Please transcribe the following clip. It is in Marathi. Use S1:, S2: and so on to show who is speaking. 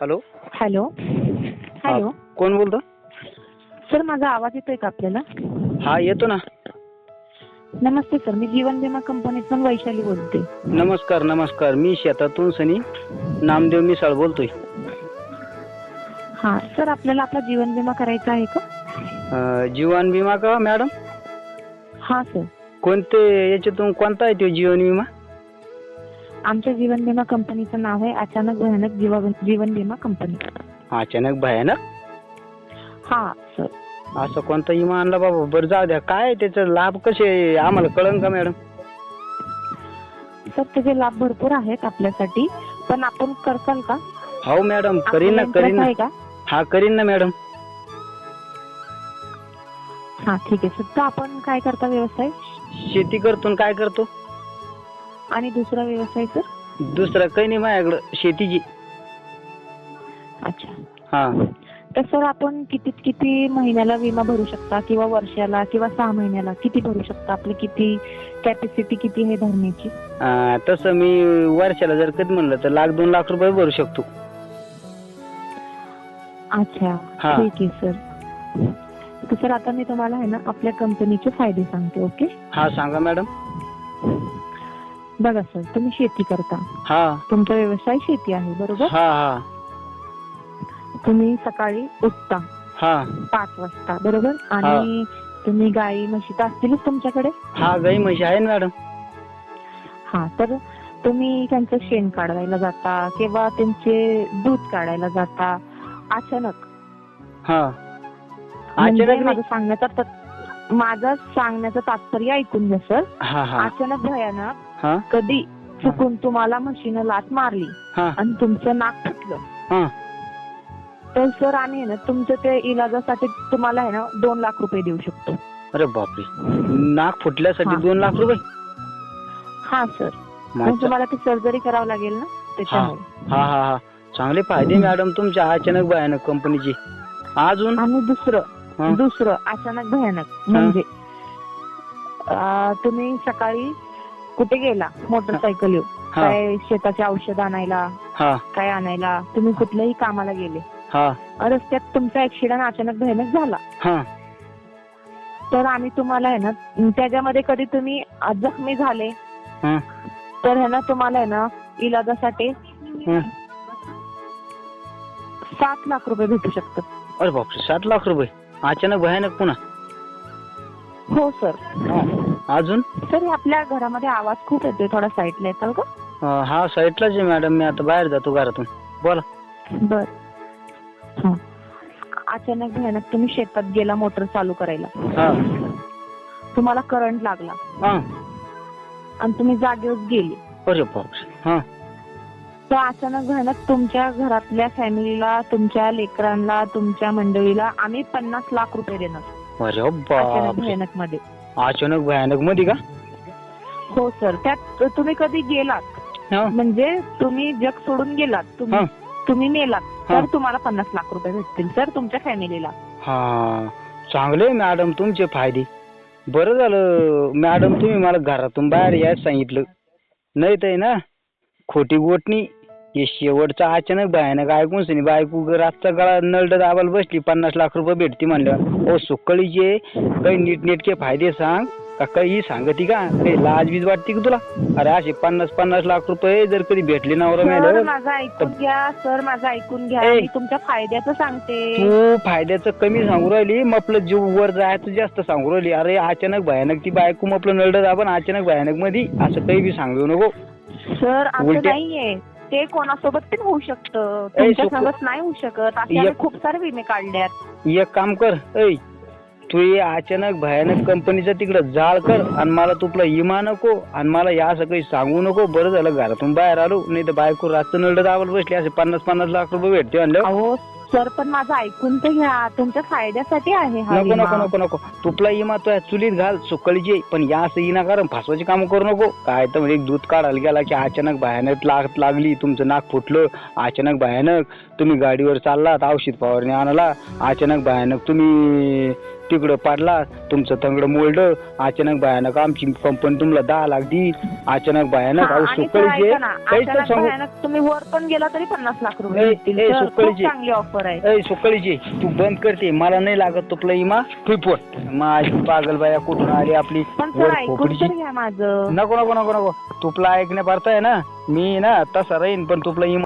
S1: हॅलो.
S2: हॅलो. हॅलो.
S1: कोण बोलतो?
S2: सर माझा आवाज येतोय का आपल्याला?
S1: हा येतो ना.
S2: नमस्ते सर. मी जीवन विमा कंपनीतून वैशाली बोलते.
S1: नमस्कार नमस्कार. मी शेतातून सनी नामदेव मिसाळ बोलतोय.
S2: हा सर आपल्याला आपला जीवन विमा करायचा आहे का?
S1: अं, जीवन विमा का मॅडम?
S2: हा सर.
S1: कोणते याच्यातून कोणता आहे तो जीवन विमा?
S2: आमच्या जीवन विमा कंपनीचं नाव आहे अचानक भयानक जीवा जीवन विमा कंपनी.
S1: अचानक भयानक?
S2: हा सर
S1: असं कोणता विमा आणला बाबा? बरं जाऊ द्या. काय त्याचे लाभ कसे आम्हाला कळन का मॅडम
S2: सर त्याचे लाभ भरपूर आहेत आपल्यासाठी पण आपण करताल का?
S1: हो मॅडम करीन ना करीन
S2: interest
S1: ना.
S2: आहे का?
S1: हा करीन ना मॅडम
S2: हा ठीक आहे. सर तर आपण काय करता व्यवसाय?
S1: शेती करतो काय करतो?
S2: आणि दुसरा व्यवसाय सर?
S1: दुसरं काही नाही माझ्याकडं शेतीची.
S2: अच्छा.
S1: हा.
S2: तर सर आपण किती किती महिन्याला विमा भरू शकता? किंवा वर्षाला किंवा सहा महिन्याला किती भरू शकता? आपली किती कॅपॅसिटी किती आहे भरण्याची?
S1: तसं मी वर्षाला जर कधी म्हणलं तर लाख दोन लाख रुपये भरू शकतो.
S2: अच्छा.
S1: हा.
S2: ठीक आहे सर. तर सर आता मी तुम्हाला आहे ना आपल्या कंपनीचे फायदे सांगते ओके?
S1: हा सांगा मॅडम.
S2: बघा सर तुम्ही शेती करता.
S1: हा.
S2: तुमचा व्यवसाय शेती आहे बरोबर?
S1: हा हा.
S2: तुम्ही सकाळी उठता.
S1: हा.
S2: पाच वाजता बरोबर? आणि तुम्ही गाई म्हशी तर असतीलच तुमच्याकडे?
S1: हा गाई म्हशी आहे ना मॅडम.
S2: हा तर तुम्ही त्यांचं शेण काढवायला जाता किंवा त्यांचे दूध काढायला जाता अचानक.
S1: हा.
S2: म्हणजे
S1: अचानक
S2: माझं. सांगण्याचा तात- माझं सांगण्याचं तात्पर्य ऐकून घ्या सर.
S1: हा हा.
S2: अचानक भयानक
S1: हा?
S2: कधी चुकून तुम्हाला म्हशीनं लात मारली
S1: हा.
S2: आणि तुमचं नाक फुटलं.
S1: हा.
S2: तर सर आम्ही आहे ना तुमच्या ते इलाजासाठी तुम्हाला आहे ना दोन लाख रुपये देऊ शकतो.
S1: अरे बापरे. नाक फुटल्यासाठी
S2: हा.
S1: दोन लाख रुपये?
S2: हा सर. पण
S1: माझं-
S2: तुम्हाला ती सर्जरी करावं लागेल ना त्याच्यामुळे.
S1: हा हा हा. चांगले फायदे मॅडम तुमच्या अचानक भयानक कंपनीची. अजून?
S2: आणि दुसरं
S1: हा.
S2: दुसरं अचानक भयानक म्हणजे अं, तुम्ही सकाळी कुठे गेला मोटरसायकल येऊ
S1: हा.
S2: काय शेताचे औषध आणायला?
S1: हा.
S2: काय आणायला? तुम्ही कुठल्याही कामाला गेले.
S1: हा.
S2: रस्त्यात तुमचा ऍक्सिडेंट अचानक भयानक झाला.
S1: हा.
S2: तर आम्ही तुम्हाला आहे ना त्याच्यामध्ये कधी तुम्ही अ, जखमी झाले?
S1: हा.
S2: तर आहे ना तुम्हाला आहे ना इलाजासाठी
S1: हा.
S2: सात लाख रुपये भेटू शकतात.
S1: अरे बापरे सात लाख रुपये. अचानक भयानक पुन्हा.
S2: हो सर.
S1: हा. अजून?
S2: सर आपल्या घरामध्ये आवाज खूप येतोय थोडा साईडला येताल का?
S1: अं, हा साईटलाच आहे मॅडम मी आता बाहेर जातो घरातून. बोला.
S2: बर. हा. अचानक भयानक तुम्ही शेतात गेला मोटर चालू करायला.
S1: हा.
S2: तुम्हाला करंट लागला.
S1: हा.
S2: आणि तुम्ही जागेवर गेले.
S1: अरे हा.
S2: तर अचानक भयानक तुमच्या घरातल्या फॅमिलीला तुमच्या लेकरांना तुमच्या मंडळीला आम्ही पन्नास लाख रुपये देणार.
S1: अरे
S2: अचानक भयानकमध्ये
S1: अचानक भयानकमध्ये का?
S2: हो सर त्यात तुम्ही कधी गेलात?
S1: हा.
S2: म्हणजे तुम्ही जग सोडून गेलात तुम्ही
S1: हा.
S2: तुम्ही मेलात
S1: हा.
S2: तर तुम्हाला पन्नास लाख रुपये भेटतील सर तुमच्या फॅमिलीला
S1: हा. चांगले मॅडम तुमचे फायदे. बरं झालं मॅडम तुम्ही मला घरातून बाहेर यायला सांगितलं. नाही तर आहे ना खोटी गोटणी हे शेवटचं अचानक भयानक ऐकून सनी बायको ग- रातचा गळा नळड दाबायला बसली. पन्नास लाख रुपये भेटते म्हणल्यावर ओ सुकळीचे काही नीटनेटके फायदे सांग. का काही सांगती का? काही लाज बीज वाटते का तुला? अरे असे पन्नास पन्नास लाख रुपये जर कधी भेटले नवरा
S2: सर
S1: मिळाल्यावर
S2: माझं ऐकून घ्या. सर माझं ऐकून घ्या.
S1: ए.
S2: मी तुमच्या फायद्याचं सांगते.
S1: तू फायद्याचं कमी सांगू राहिली. मग आपलं जीव वर जायचं जास्त सांगू राहिली. अरे अचानक भयानक ती बायको मग आपलं नळड दाबन अचानक भयानकमध्ये असं काही बी सांगू नको.
S2: सर असं नाहीये. ते कोणासोबत पण होऊ शकतं.
S1: ए,
S2: तुमच्या
S1: सुकू-
S2: सोबत नाही होऊ शकत. असे
S1: एक-
S2: खूप सारे विमे काढल्यात
S1: एक काम कर ऐ तू ये अचानक भयानक कंपनीचं तिकडं जाळ कर आणि मला तुपला इमा नको आणि मला या असं काही सांगू नको. बरं झालं घरातून बाहेर आलो नाही तर बायको रातचं नळड दाबायला बसली असे पन्नास पन्नास लाख रुपये भेटते म्हणलं.
S2: अहो सर पण माझं ऐकून तर घ्या. तुमच्या फायद्यासाठी आहे हा
S1: नको नको
S2: विमा.
S1: नको नको. तुपला इमा तो या चुलीत घाल सुकळीची पण या असं इना कारण फासवाची कामं करू नको. काय तर म्हणजे दूध काढायला गेला की अचानक भयानक लाग लागली तुमचं नाक फुटलं अचानक भयानक. तुम्ही गाडीवर चाललात औषध फवारणी आणाला अचानक भयानक तुम्ही तिकडं पाडला तुमचं तंगड मोल्ड अचानक भयानक आमची कंपनी तुम्हाला दहा लाख दी अचानक भयानक अहो
S2: आणि
S1: सुकळीचे.
S2: ऐका ना,
S1: काहीच तर
S2: अचानक
S1: सांगू.
S2: भयानक तुम्ही वर पण गेला तरी पन्नास लाख रुपये
S1: ए,
S2: भेटतील.
S1: ए,
S2: सर, खूप
S1: सुकळीची.
S2: चांगली ऑफर आहे.
S1: ए सुकळीचे तू बंद करते मला नाही लागत तुपला इमा. फिपोट माझी पागल बाया कुठून आली आपली?
S2: पण
S1: वर
S2: सर ऐकून
S1: खोपडीची.
S2: तर घ्या माझं.
S1: नको नको नको नको. तुपला ऐकण्या आहे ना मी ना तसा राहीन पण तुपला इमा